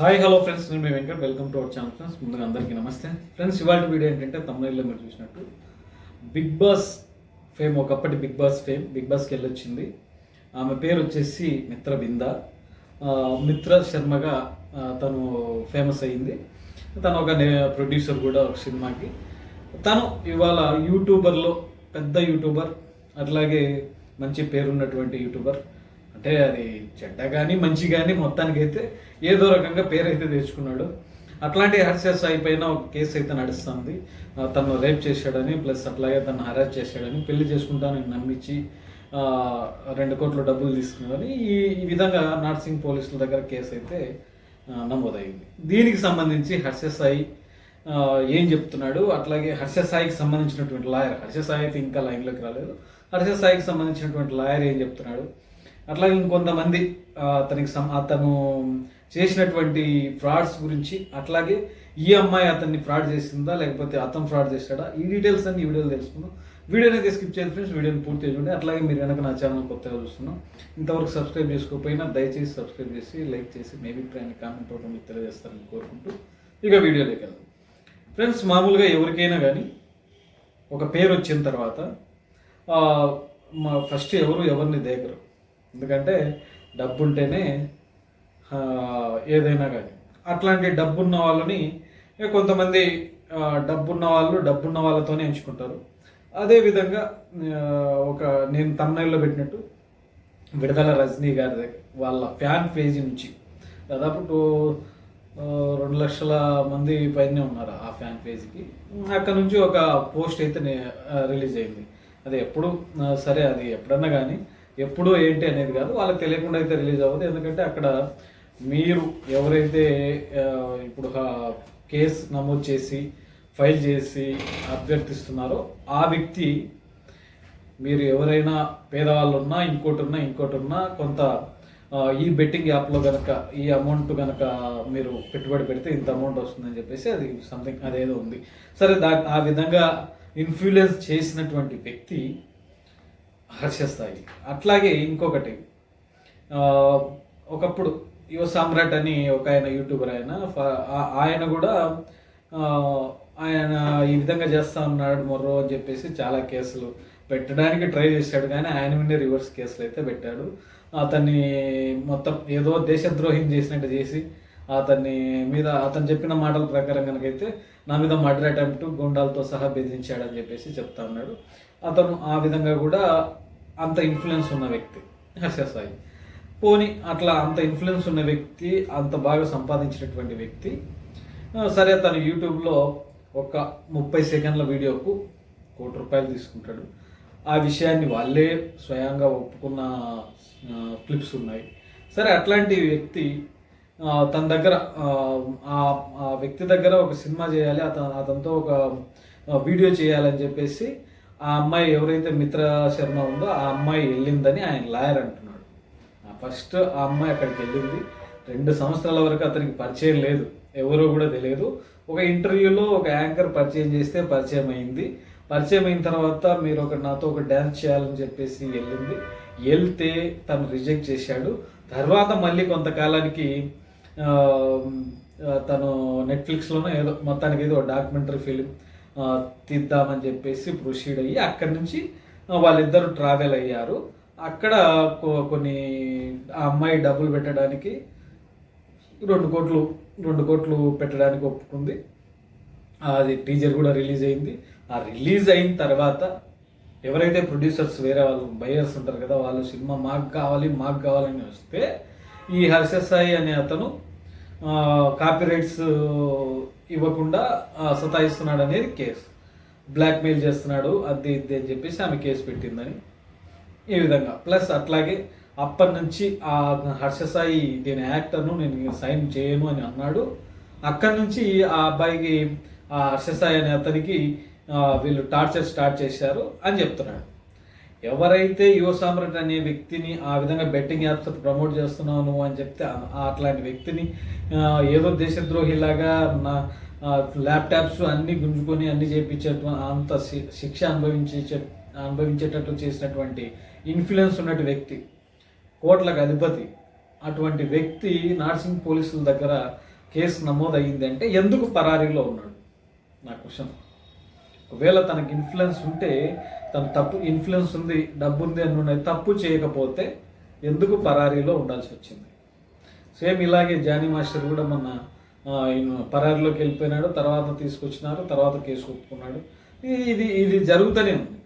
Hi hello friends నేను మీ Venkat. Welcome to our channel friends ముందుగా అందరికీ నమస్తే. ఫ్రెండ్స్ ఇవాళ వీడియో ఏంటంటే తమిళలో మీరు చూసినట్టు బిగ్ బాస్ ఫేమ్ ఒకప్పటి బిగ్ బాస్ ఫేమ్ బిగ్ బాస్కి వెళ్ళొచ్చింది. ఆమె పేరు వచ్చేసి మిత్ర బింద. మిత్ర శర్మగా తను ఫేమస్ అయ్యింది. తను ఒక ప్రొడ్యూసర్ కూడా ఒక సినిమాకి. తను ఇవాళ యూట్యూబర్లో పెద్ద యూట్యూబర్ అట్లాగే మంచి పేరున్నటువంటి యూట్యూబర్ అంటే అది చెడ్డ కానీ మంచి కానీ మొత్తానికైతే ఏదో రకంగా పేరైతే తెచ్చుకున్నాడు. అట్లాంటి హర్షస్ అయిపోయిన ఒక కేసు అయితే నడుస్తుంది. తను రేప్ చేశాడని ప్లస్ అట్లాగే తను హరాజ్ చేశాడని పెళ్ళి చేసుకుంటానని నమ్మించి రెండు కోట్ల డబ్బులు తీసుకున్నాడని ఈ విధంగా నార్సింగ్ పోలీసుల దగ్గర కేసు అయితే నమోదైంది. దీనికి సంబంధించి హర్ష సాయి ఏం చెప్తున్నాడు? అట్లాగే హర్షసాయికి సంబంధించినటువంటి లాయర్ హర్షసాయి అయితే ఇంకా లైన్లోకి రాలేదు. హర్ష సాయికి సంబంధించినటువంటి లాయర్ ఏం చెప్తున్నాడు? అట్లాగే ఇంకొంతమంది అతనికి సం అతను చేసినటువంటి ఫ్రాడ్స్ గురించి అట్లాగే ఈ అమ్మాయి అతన్ని ఫ్రాడ్ చేసిందా లేకపోతే అతను ఫ్రాడ్ చేశాడా ఈ డీటెయిల్స్ అన్ని ఈ వీడియోలో తెలుసుకుందాం. వీడియోని అయితే స్కిప్ చేయండి ఫ్రెండ్స్ వీడియోని పూర్తి చేయండి అట్లాగే మీరు కనుక నా ఛానల్ కొత్తగా చూస్తున్నాం ఇంతవరకు సబ్స్క్రైబ్ చేసుకోకపోయినా దయచేసి సబ్స్క్రైబ్ చేసి లైక్ చేసి మీ అభిప్రాయాన్ని కామెంట్ రూపంలో మీకు తెలియజేస్తారని కోరుకుంటూ ఇక వీడియోలోకి వెళ్దాం. ఫ్రెండ్స్ మామూలుగా ఎవరికైనా కానీ ఒక పేరు వచ్చిన తర్వాత మా ఫస్ట్ ఎవరు ఎవరిని దేకరు ఎందుకంటే డబ్బు ఉంటేనే ఏదైనా కానీ. అట్లాంటి డబ్బున్న వాళ్ళని కొంతమంది డబ్బున్న వాళ్ళు డబ్బున్న వాళ్ళతోనే ఎంచుకుంటారు. అదేవిధంగా ఒక నేను తమిళలో పెట్టినట్టు విడుదల రజనీ గారి వాళ్ళ ఫ్యాన్ పేజీ నుంచి దాదాపు టూ రెండు లక్షల మంది పైనే ఉన్నారు ఆ ఫ్యాన్ పేజీకి. అక్కడ నుంచి ఒక పోస్ట్ అయితే రిలీజ్ అయింది. అది ఎప్పుడు సరే అది ఎప్పుడన్నా కానీ ఎప్పుడు ఏంటి అనేది కాదు వాళ్ళకి తెలియకుండా అయితే రిలీజ్ అవ్వదు. ఎందుకంటే అక్కడ మీరు ఎవరైతే ఇప్పుడు కేసు నమోదు చేసి ఫైల్ చేసి అభ్యర్థిస్తున్నారో ఆ వ్యక్తి మీరు ఎవరైనా పేదవాళ్ళు ఉన్నా ఇంకోటి ఉన్నా ఇంకోటి ఉన్నా కొంత ఈ బెట్టింగ్ యాప్లో కనుక ఈ అమౌంట్ కనుక మీరు పెట్టుబడి పెడితే ఇంత అమౌంట్ వస్తుందని చెప్పేసి అది సంథింగ్ అదేదో ఉంది. సరే దా ఆ విధంగా ఇన్ఫ్లుయెన్స్ చేసినటువంటి వ్యక్తి హర్షస్థాయి అట్లాగే ఇంకొకటి ఒకప్పుడు యువ సామ్రాట్ అని ఒక ఆయన యూట్యూబర్ ఆయన ఫ- ఆయన కూడా ఆయన ఈ విధంగా చేస్తా ఉన్నాడు మొర్రో అని చెప్పేసి చాలా కేసులు పెట్టడానికి ట్రై చేశాడు. కానీ ఆయన మీద రివర్స్ కేసులు అయితే పెట్టాడు. అతన్ని మొత్తం ఏదో దేశద్రోహం చేసినట్టు చేసి అతన్ని మీద అతను చెప్పిన మాటల ప్రకారం కనుకైతే నా మీద మర్డర్ అటెంప్ట్ గుండాలతో సహా బెదిరించాడని చెప్పేసి చెప్తా ఉన్నాడు. అతను ఆ విధంగా కూడా అంత ఇన్ఫ్లుయెన్స్ ఉన్న వ్యక్తి. హర్ష సాయి పోని అట్లా అంత ఇన్ఫ్లుయెన్స్ ఉన్న వ్యక్తి అంత బాగా సంపాదించినటువంటి వ్యక్తి సరే తను యూట్యూబ్లో ఒక ముప్పై సెకండ్ల వీడియోకు కోటి రూపాయలు తీసుకుంటాడు. ఆ విషయాన్ని వాళ్ళే స్వయంగా ఒప్పుకున్న క్లిప్స్ ఉన్నాయి. సరే అట్లాంటి వ్యక్తి తన దగ్గర ఆ, ఆ- వ్యక్తి దగ్గర ఒక సినిమా చేయాలి అతను అతనితో ఒక వీడియో చేయాలని చెప్పేసి ఆ అమ్మాయి ఎవరైతే మిత్ర శర్మ ఉందో ఆ అమ్మాయి వెళ్ళిందని ఆయన లాయర్ అంటున్నాడు. ఫస్ట్ ఆ అమ్మాయి అక్కడికి వెళ్ళింది. రెండు సంవత్సరాల వరకు అతనికి పరిచయం లేదు. ఎవరో కూడా తెలియదు. ఒక ఇంటర్వ్యూలో ఒక యాంకర్ పరిచయం చేస్తే పరిచయం అయింది. పరిచయం అయిన తర్వాత మీరు ఒక నాతో ఒక డ్యాన్స్ చేయాలని చెప్పేసి వెళ్ళింది. వెళ్తే తను రిజెక్ట్ చేశాడు. తర్వాత మళ్ళీ కొంతకాలానికి తను నెట్ఫ్లిక్స్లోనో ఏదో మొత్తానికి ఏదో డాక్యుమెంటరీ ఫిలిం తీద్దామని చెప్పేసి ప్రొసీడ్ అయ్యి అక్కడి నుంచి వాళ్ళిద్దరు ట్రావెల్ అయ్యారు. అక్కడ కొన్ని ఆ అమ్మాయి డబ్బులు పెట్టడానికి రెండు కోట్లు రెండు కోట్లు పెట్టడానికి ఒప్పుకుంది. అది టీజర్ కూడా రిలీజ్ అయింది. ఆ రిలీజ్ అయిన తర్వాత ఎవరైతే ప్రొడ్యూసర్స్ వేరే వాళ్ళు బయర్స్ ఉంటారు కదా వాళ్ళు సినిమా మాకు కావాలి మాకు కావాలని వస్తే ఈ హర్ష సాయి అనే అతను కాపీరైట్స్ ఇవ్వకుండా సతాయిస్తున్నాడు అనేది కేసు. బ్లాక్మెయిల్ చేస్తున్నాడు అది ఇది అని చెప్పేసి ఆమె కేసు పెట్టిందని ఈ విధంగా. ప్లస్ అట్లాగే అప్పటి నుంచి ఆ హర్ష సాయి నేను యాక్టర్ను నేను సైన్ చేయను అని అన్నాడు. అక్కడి నుంచి ఆ అబ్బాయికి ఆ హర్ష సాయి అనే అతనికి వీళ్ళు టార్చర్ స్టార్ట్ చేశారు అని చెప్తున్నాడు. ఎవరైతే యువ సామ్రాట్ అనే వ్యక్తిని ఆ విధంగా బెట్టింగ్ యాప్స్ ప్రమోట్ చేస్తున్నావు నువ్వు అని చెప్తే అట్లాంటి వ్యక్తిని ఏదో దేశద్రోహిలాగా నా ల్యాప్టాప్స్ అన్ని గుంజుకొని అన్ని చేయించేట అంత శిక్ష అనుభవించే అనుభవించేటట్టు చేసినటువంటి ఇన్ఫ్లుయెన్స్ ఉన్నటువంటి వ్యక్తి కోట్లకు అధిపతి అటువంటి వ్యక్తి నార్సింగ్ పోలీసుల దగ్గర కేసు నమోదయ్యిందంటే అంటే ఎందుకు పరారీలో ఉన్నాడు? నా క్వశ్చన్ ఒకవేళ తనకి ఇన్ఫ్లుయెన్స్ ఉంటే తన తప్పు ఇన్ఫ్లుయెన్స్ ఉంది డబ్బు ఉంది అని ఉన్నాయి తప్పు చేయకపోతే ఎందుకు పరారీలో ఉండాల్సి వచ్చింది? సేమ్ ఇలాగే జానీ మాస్టర్ కూడా మొన్న పరారీలోకి వెళ్ళిపోయినాడు తర్వాత తీసుకొచ్చినారు తర్వాత కేసు ఒప్పుకున్నాడు ఇది- ఇది జరుగుతూనే ఉంది.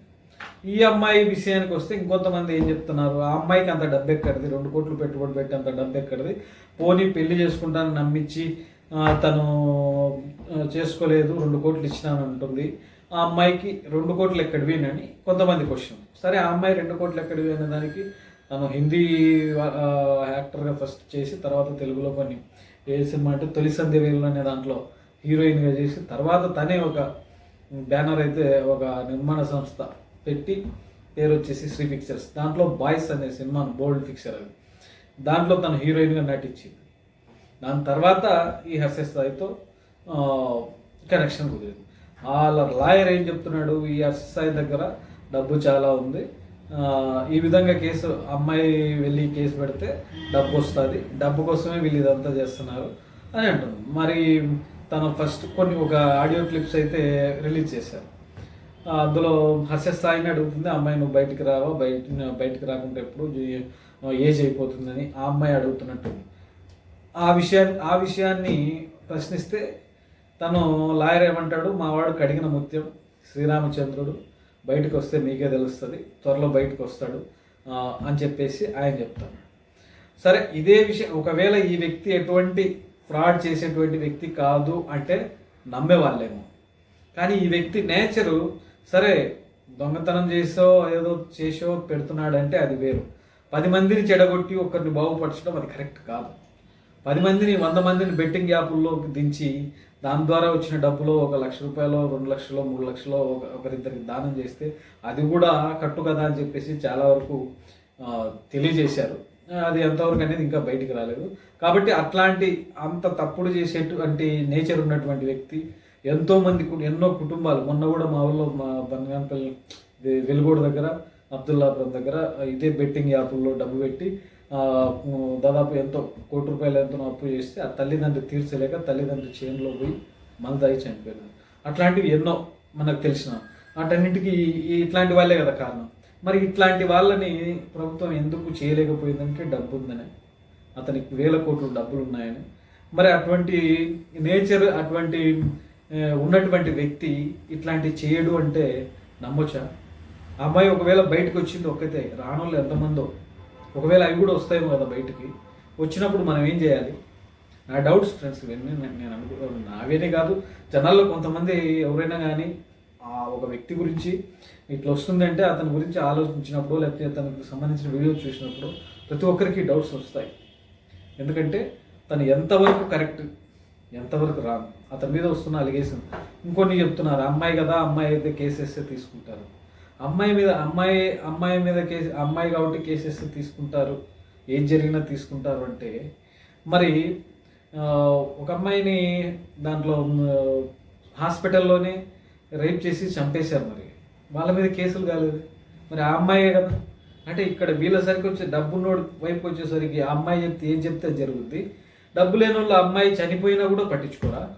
ఈ అమ్మాయి విషయానికి వస్తే ఇంకొంతమంది ఏం చెప్తున్నారు? ఆ అమ్మాయికి అంత డబ్బు ఎక్కడిది రెండు కోట్లు పెట్టుబడి పెట్టి అంత డబ్బు ఎక్కడిది పోనీ పెళ్ళి చేసుకుంటాను నమ్మించి తను చేసుకోలేదు రెండు కోట్లు ఇచ్చినాను అంటుంది ఆ అమ్మాయికి రెండు కోట్లు ఎక్కడివి అని కొంతమంది క్వశ్చన్ సరే ఆ అమ్మాయి రెండు కోట్లు ఎక్కడివి అనే దానికి తను హిందీ యాక్టర్గా ఫస్ట్ చేసి తర్వాత తెలుగులో కొన్ని ఏ సినిమా అంటే తొలి సంధ్యవేలు అనే దాంట్లో హీరోయిన్గా చేసి తర్వాత తనే ఒక బ్యానర్ అయితే ఒక నిర్మాణ సంస్థ పెట్టి పేరు వచ్చేసి శ్రీ పిక్చర్స్ దాంట్లో బాయ్స్ అనే సినిమా బోల్డ్ పిక్చర్ అది. దాంట్లో తను హీరోయిన్గా నటించింది. దాని తర్వాత ఈ హర్ష స్థాయితో కనెక్షన్ కుదిరింది. వాళ్ళ లాయర్ ఏం చెప్తున్నాడు? ఈ ఎస్ఐ దగ్గర డబ్బు చాలా ఉంది. ఈ విధంగా కేసు అమ్మాయి వెళ్ళి కేసు పెడితే డబ్బు వస్తుంది. డబ్బు కోసమే వీళ్ళు ఇదంతా చేస్తున్నారు అని అంటుంది. మరి తను ఫస్ట్ కొన్ని ఒక ఆడియో క్లిప్స్ అయితే రిలీజ్ చేశారు. అందులో హస్య స్థాయిని అడుగుతుంది అమ్మాయి నువ్వు బయటికి రావా? బయట బయటికి రాకుంటే ఎప్పుడు? ఏజ్ అయిపోతుందని ఆ అమ్మాయి అడుగుతున్నట్టు ఆ విషయాన్ని ఆ విషయాన్ని ప్రశ్నిస్తే తను లాయర్ ఏమంటాడు? మా వాడు కడిగిన ముత్యం శ్రీరామచంద్రుడు బయటకు వస్తే మీకే తెలుస్తుంది త్వరలో బయటకు వస్తాడు అని చెప్పేసి ఆయన చెప్తాడు. సరే ఇదే విషయం. ఒకవేళ ఈ వ్యక్తి ఎటువంటి ఫ్రాడ్ చేసేటువంటి వ్యక్తి కాదు అంటే నమ్మేవాళ్ళేమో. కానీ ఈ వ్యక్తి నేచరు సరే దొంగతనం చేసో ఏదో చేసో పెడుతున్నాడంటే అది వేరు. పది మందిని చెడగొట్టి ఒకరిని బాగుపరచడం అది కరెక్ట్ కాదు. పది మందిని వంద మందిని బెట్టింగ్ యాపుల్లోకి దించి దాని ద్వారా వచ్చిన డబ్బులో ఒక లక్ష రూపాయలు రెండు లక్షలు మూడు లక్షలు ఒక ఒకరిద్దరికి దానం చేస్తే అది కూడా కట్టు కదా అని చెప్పేసి చాలా వరకు తెలియజేశారు. అది ఎంతవరకు అనేది ఇంకా బయటికి రాలేదు. కాబట్టి అట్లాంటి అంత తప్పుడు చేసేటువంటి నేచర్ ఉన్నటువంటి వ్యక్తి ఎంతోమంది ఎన్నో కుటుంబాలు మొన్న కూడా మా ఊళ్ళో మా బనగానపల్లి ఇది వెలుగోడు దగ్గర అబ్దుల్లాపురం దగ్గర ఇదే బెట్టింగ్ యాప్ల్లో డబ్బు పెట్టి దాదాపు ఎంతో కోటి రూపాయలు ఎంతో అప్పు చేస్తే ఆ తల్లిదండ్రి తీర్చలేక తల్లిదండ్రి చేనులో పోయి మందాయి చనిపోయినారు. అట్లాంటివి ఎన్నో మనకు తెలిసిన వాటన్నింటికి ఇట్లాంటి వాళ్ళే కదా కారణం. మరి ఇట్లాంటి వాళ్ళని ప్రభుత్వం ఎందుకు చేయలేకపోయిందంటే డబ్బు ఉందని. అతనికి వేల కోట్లు డబ్బులు ఉన్నాయని. మరి అటువంటి నేచర్ అటువంటి ఉన్నటువంటి వ్యక్తి ఇట్లాంటి చేయడు అంటే నమ్మొచ్చా? అమ్మాయి ఒకవేళ బయటకు వచ్చింది ఒక్కతే రానోళ్ళు ఎంతమందో ఒకవేళ అవి కూడా వస్తాయేమో కదా బయటికి వచ్చినప్పుడు మనం ఏం చేయాలి? నా డౌట్స్ ఫ్రెండ్స్ ఇవన్నీ నేను నేను అనుకో నావేనే కాదు జనాల్లో కొంతమంది ఎవరైనా కానీ ఆ ఒక వ్యక్తి గురించి ఇట్లా వస్తుందంటే అతని గురించి ఆలోచించినప్పుడు లేకపోతే అతనికి సంబంధించిన వీడియోస్ చూసినప్పుడు ప్రతి ఒక్కరికి డౌట్స్ వస్తాయి. ఎందుకంటే తను ఎంతవరకు కరెక్ట్ ఎంతవరకు రాంగ్ అతని మీద వస్తున్న అలిగేషన్. ఇంకొన్ని చెప్తున్నారు అమ్మాయి కదా అమ్మాయి అయితే కేసు వేస్తే తీసుకుంటారు. అమ్మాయి మీద అమ్మాయి అమ్మాయి మీద కేసు అమ్మాయి కాబట్టి కేసెస్ తీసుకుంటారు. ఏం జరిగినా తీసుకుంటారు అంటే మరి ఒక అమ్మాయిని దాంట్లో హాస్పిటల్లోనే రేప్ చేసి చంపేశారు మరి. వాళ్ళ మీద కేసులు కాలేదు. మరి ఆ అమ్మాయే కదా. అంటే ఇక్కడ వీళ్ళ సరికి వచ్చే డబ్బున్నోడు వైపు వచ్చేసరికి ఆ అమ్మాయి చెప్తే ఏం చెప్తే జరుగుద్ది. డబ్బు లేని వాళ్ళు ఆ అమ్మాయి చనిపోయినా కూడా పట్టించుకోరా?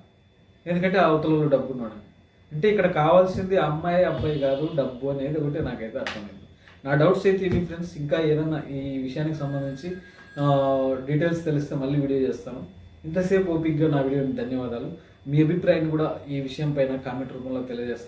ఎందుకంటే అవతలలో డబ్బు ఉన్నాడు అంటే ఇక్కడ కావాల్సింది అమ్మాయి అబ్బాయి కాదు డబ్బు అనేది ఒకటి నాకైతే అర్థమైంది. నా డౌట్స్ అయితే ఇవి ఫ్రెండ్స్ ఇంకా ఏదన్నా ఈ విషయానికి సంబంధించి డీటెయిల్స్ తెలిస్తే మళ్ళీ వీడియో చేస్తాను. ఇంతసేపు ఓపిక్గా నా వీడియోని ధన్యవాదాలు. మీ అభిప్రాయాన్ని కూడా ఈ విషయం పైన కామెంట్ రూపంలో తెలియజేస్తాను.